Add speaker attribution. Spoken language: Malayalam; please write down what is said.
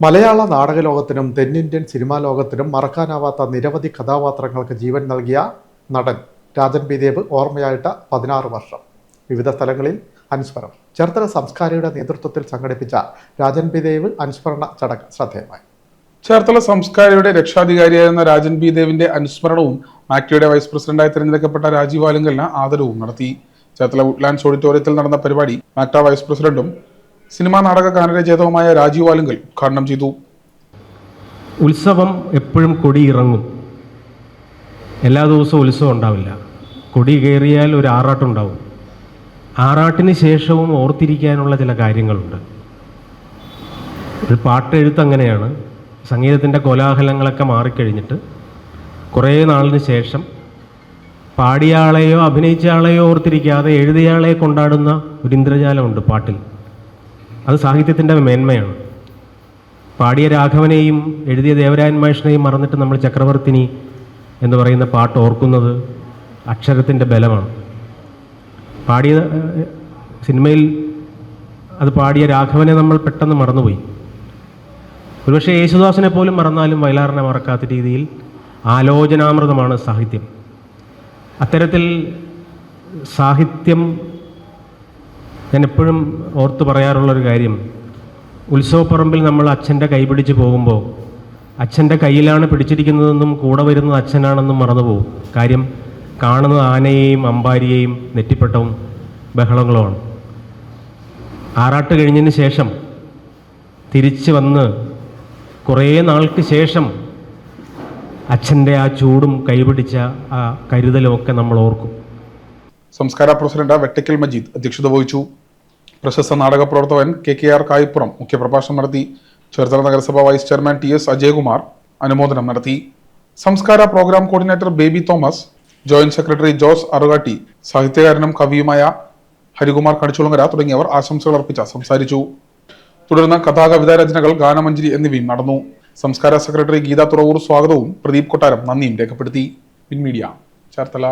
Speaker 1: മലയാള നാടക ലോകത്തിനും തെന്നിന്ത്യൻ സിനിമാ ലോകത്തിനും മറക്കാനാവാത്ത നിരവധി കഥാപാത്രങ്ങൾക്ക് ജീവൻ നൽകിയ നടൻ രാജൻ പി. ദേവ് ഓർമ്മയായിട്ട് പതിനാറ് വർഷം. വിവിധ സ്ഥലങ്ങളിൽ അനുസ്മരണം. ചേർത്തല സംസ്കാരിയുടെ നേതൃത്വത്തിൽ സംഘടിപ്പിച്ച രാജൻ പി. ദേവ് അനുസ്മരണ ചടങ്ങ് ശ്രദ്ധേയമായി.
Speaker 2: ചേർത്തല സംസ്കാരിയുടെ രക്ഷാധികാരിയായിരുന്ന രാജൻ ബി ദേവിന്റെ അനുസ്മരണവും മാക്ടിയുടെ വൈസ് പ്രസിഡന്റായി തിരഞ്ഞെടുക്കപ്പെട്ട രാജീവ് ആലുങ്കലിന് ആദരവും നടത്തി. ചേർത്തല വുഡ്ലാൻഡ്സ് ഓഡിറ്റോറിയത്തിൽ നടന്ന പരിപാടി മാക്ട വൈസ് പ്രസിഡന്റും സിനിമാ നാടക ഗാനരചേതവുമായ രാജീവ് ആലുങ്കൽ ഉദ്ഘാടനം ചെയ്തു.
Speaker 3: ഉത്സവം എപ്പോഴും കൊടി ഇറങ്ങും എല്ലാ ദിവസവും ഉത്സവം ഉണ്ടാവില്ല. കൊടി കയറിയാൽ ഒരു ആറാട്ടുണ്ടാവും ആറാട്ടിന് ശേഷവും ഓർത്തിരിക്കാനുള്ള ചില കാര്യങ്ങളുണ്ട്. ഒരു പാട്ടെഴുത്ത് അങ്ങനെയാണ്. സംഗീതത്തിന്റെ കോലാഹലങ്ങളൊക്കെ മാറിക്കഴിഞ്ഞിട്ട് കുറേ നാളിന് ശേഷം പാടിയ ആളെയോ അഭിനയിച്ച ആളെയോ ഓർത്തിരിക്കാതെ എഴുതിയ ആളെ കൊണ്ടാടുന്ന ഒരു ഇന്ദ്രജാലമുണ്ട് പാട്ടിൽ. അത് സാഹിത്യത്തിന്റെ മേന്മയാണ്. പാടിയ രാഘവനെയും എഴുതിയ ദേവരായൻ മഹേഷിനെയും മറന്നിട്ട് നമ്മൾ ചക്രവർത്തിനി എന്ന് പറയുന്ന പാട്ട് ഓർക്കുന്നത് അക്ഷരത്തിന്റെ ബലമാണ്. പാടിയ സിനിമയിൽ അത് പാടിയ രാഘവനെ നമ്മൾ പെട്ടെന്ന് മറന്നുപോയി. ഒരുപക്ഷെ യേശുദാസിനെ പോലും മറന്നാലും വയലാറിനെ മറക്കാത്ത രീതിയിൽ ആലോചനാമൃതമാണ് സാഹിത്യം. അത്തരത്തിൽ സാഹിത്യം ഞാൻ എപ്പോഴും ഓർത്ത് പറയാറുള്ളൊരു കാര്യം. ഉത്സവപ്പറമ്പിൽ നമ്മൾ അച്ഛന്റെ കൈ പിടിച്ച് പോകുമ്പോൾ അച്ഛന്റെ കയ്യിലാണ് പിടിച്ചിരിക്കുന്നതെന്നും കൂടെ വരുന്നത് അച്ഛനാണെന്നും മറന്നുപോകും. കാര്യം കാണുന്നത് ആനയെയും അമ്പാരിയെയും നെറ്റിപ്പട്ടവും ബഹളങ്ങളുമാണ്. ആറാട്ട് കഴിഞ്ഞതിന് ശേഷം തിരിച്ച് വന്ന് കുറേ നാൾക്ക് ശേഷം അച്ഛന്റെ ആ ചൂടും കൈപിടിച്ച ആ കരുതലും ഒക്കെ നമ്മൾ ഓർക്കും.
Speaker 2: സംസ്കാര പ്രസിഡന്റ് വെട്ടക്കൽ മജീദ് അധ്യക്ഷത വഹിച്ചു. പ്രശസ്ത നാടക പ്രവർത്തകൻ കെ കെ ആർ കായിപ്പുറം മുഖ്യപ്രഭാഷണം നടത്തി. ചേർത്തല നഗരസഭ vice chairman T S Ajayakumar അനുമോദനം നടത്തി. Samskara programme coordinator Baby Thomas joint secretary Jose Arukatti സാഹിത്യകാരനും കവിയുമായ ഹരികുമാർ കണിച്ചുളങ്ങര തുടങ്ങിയവർ ആശംസകൾ അർപ്പിച്ച സംസാരിച്ചു. തുടർന്ന് കഥാകവിതാ രചനകൾ ഗാനമഞ്ജരി എന്നിവയും നടന്നു. സംസ്കാര സെക്രട്ടറി ഗീത തുറവൂർ സ്വാഗതവും പ്രദീപ് കൊട്ടാരം നന്ദിയും രേഖപ്പെടുത്തി. പിൻമീഡിയ ചേർത്തല.